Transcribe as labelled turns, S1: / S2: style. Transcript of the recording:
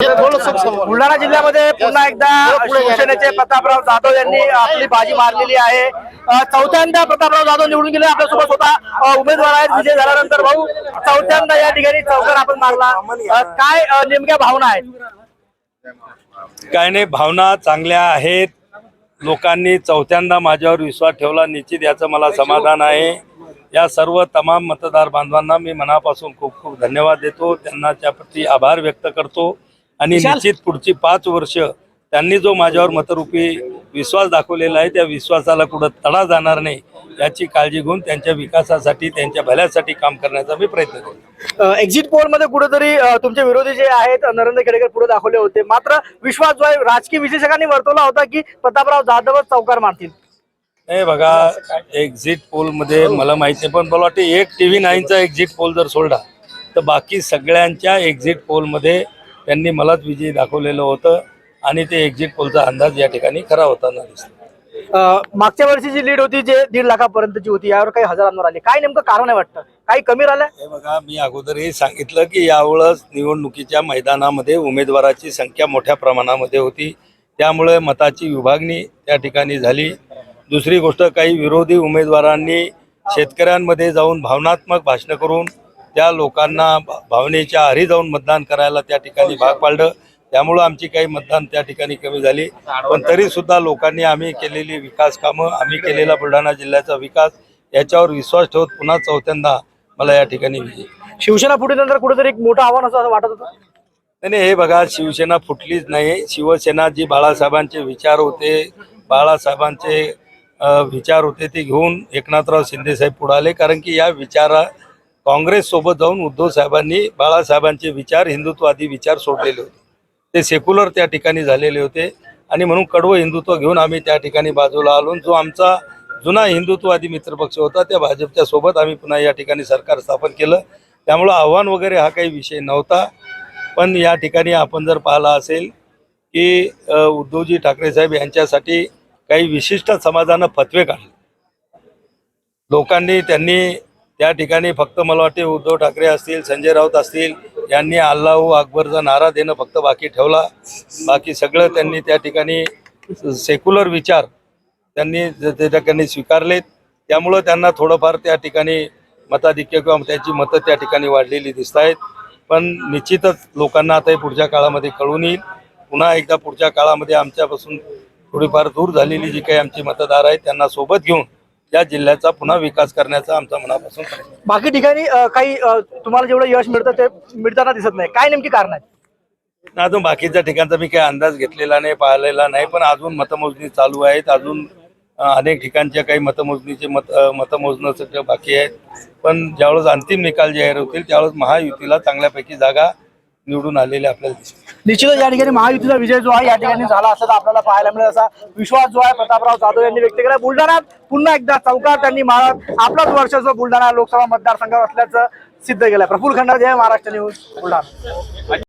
S1: बुलढाणा जिल्ह्यामध्ये पुन्हा एकदा शिवसेनेचे प्रतापराव जाधव यांनी आपली बाजी मारलेली आहे. चौथ्यांदा प्रतापराव जाधव निवडून गेले आपल्यासोबत होता. उमेदवार आहेत विजय झाल्यानंतर भाऊ चौथ्यांदा या ठिकाणी चौकार आपण मारला. काय नेमक्या भावना आहेत?
S2: काय नाही भावना चांगल्या आहेत. लोकांनी चौथ्यांदा माझ्यावर विश्वास ठेवला निश्चित याचं मला समाधान आहे. या सर्व तमाम मतदार बांधवांना मी मनापासून खूप खूप धन्यवाद देतो. त्यांना त्याप्रती आभार व्यक्त करतो. आणि निश्चित पुढची पाच वर्ष त्यांनी जो माझ्यावर मतरूपी विश्वास दाखवलेला आहे त्या विश्वासाला कुठं तडा जाणार नाही याची काळजी घेऊन त्यांच्या विकासासाठी त्यांच्या भल्यासाठी काम करण्याचा मी प्रयत्न करतो
S1: एक्झिट पोलमध्ये कुठेतरी तुमचे विरोधी जे आहेत नरेंद्र खेडेकर पुढे दाखवले होते. मात्र विश्वास जो आहे राजकीय विश्लेषकांनी वर्तवला होता की प्रतापराव जाधवच चौकार मारतील.
S2: नाही बघा एक्झिट पोलमध्ये मला माहिती नाही पण मला वाटते एक टी व्ही नाईनचा एक्झिट पोल जर सोडला तर बाकी सगळ्यांच्या एक्झिट पोलमध्ये त्यांनी मलाच विजयी दाखवलेलं होतं आणि ते एक्झिट पोलचा अंदाज या ठिकाणी खरा होताना दिसतो.
S1: मागच्या वर्षी जी लीड होती जे दीड लाखापर्यंतची होती यावर काही हजारांवर आली. काय नेमकं कारण आहे वाटतं? काही कमी राहिलं?
S2: हे बघा मी अगोदरही सांगितलं की यावेळेस निवडणुकीच्या मैदानामध्ये उमेदवाराची संख्या मोठ्या प्रमाणामध्ये होती. त्यामुळे मताची विभागणी त्या ठिकाणी झाली. दुसरी गोष्ट काही विरोधी उमेदवारांनी शेतकऱ्यांमध्ये जाऊन भावनात्मक भाषणं करून त्या लोकांना भावनेच्या आरी जाऊन मतदान करायला त्या ठिकाणी भाग पाडलं. त्यामुळं आमची काही मतदान त्या ठिकाणी कमी झाली. पण तरी सुद्धा लोकांनी आम्ही केलेली विकास कामं आम्ही केलेला बुलढाणा जिल्ह्याचा विकास याच्यावर विश्वास ठेवत पुन्हा चौथ्यांदा मला या ठिकाणी विजय.
S1: शिवसेना फुटीनंतर कुठेतरी एक मोठं आव्हान असं वाटत होतं?
S2: नाही हे बघा शिवसेना फुटलीच नाही. शिवसेना जी बाळासाहेबांचे विचार होते बाळासाहेबांचे विचार होते ते घेऊन एकनाथराव शिंदे साहेब पुढे आले. कारण की या विचारा काँग्रेससोबत जाऊन उद्धव साहेबांनी बाळासाहेबांचे विचार हिंदुत्ववादी विचार सोडलेले होते. ते सेक्युलर त्या ठिकाणी झालेले होते. आणि म्हणून कडवं हिंदुत्व घेऊन आम्ही त्या ठिकाणी बाजूला आलो. जो आमचा जुना हिंदुत्ववादी मित्रपक्ष होता त्या भाजपच्या सोबत आम्ही पुन्हा या ठिकाणी सरकार स्थापन केलं. त्यामुळं आव्हान वगैरे हा काही विषय नव्हता. पण या ठिकाणी आपण जर पाहिला असेल की उद्धवजी ठाकरे साहेब यांच्यासाठी काही विशिष्ट समाजानं फतवे काढले. लोकांनी त्यांनी त्या ठिकाणी फक्त मला वाटते उद्धव ठाकरे असतील संजय राऊत असतील यांनी अल्लाहू अकबरचा नारा देणं फक्त बाकी ठेवला. बाकी सगळं त्यांनी त्या ठिकाणी सेक्युलर विचार त्यांनी त्या ठिकाणी स्वीकारलेत. त्यामुळं त्यांना थोडंफार त्या ठिकाणी मताधिक्य किंवा त्यांची मतं त्या ठिकाणी वाढलेली दिसत आहेत पण निश्चितच लोकांना आता हे पुढच्या काळामध्ये कळून येईल. पुन्हा एकदा पुढच्या काळामध्ये आमच्यापासून थोडीफार दूर झालेली जी काही आमची मतदार आहेत त्यांना सोबत घेऊन या जिल्ह्याचा पुन्हा विकास करण्याचा आमचा मनापासून प्रयत्न आहे.
S1: बाकी ठिकाणी अ, काही अ, तुम्हाला जेवढं यश मिळतं ते मिळताना दिसत नाही. काय नेमकी कारण आहे?
S2: अजून बाकीच्या ठिकाणचा मी काही अंदाज घेतलेला नाही पाहिलेला नाही पण अजून मतमोजणी चालू आहेत. अजून अ, अनेक ठिकाणच्या काही मतमोजणीचे मत अ, मतमोजणं सगळं बाकी आहेत. पण ज्यावेळेस अंतिम निकाल जाहीर होतील त्यावेळेस महायुतीला चांगल्यापैकी जागा निवडून आलेल्या आपल्याला दिसतील
S1: निश्चितच या ठिकाणी महायुतीचा विजय जो आहे या ठिकाणी झाला असं आपल्याला पाहायला मिळेल. असा विश्वास जो आहे प्रतापराव जाधव यांनी व्यक्त केला. बुलढाण्यात पुन्हा एकदा चौकार त्यांनी मारत आपलाच वर्षाचं बुलढाणा लोकसभा मतदारसंघात असल्याचं सिद्ध केलंय. प्रफुल खंडार जय महाराष्ट्र न्यूज बुलढाणा.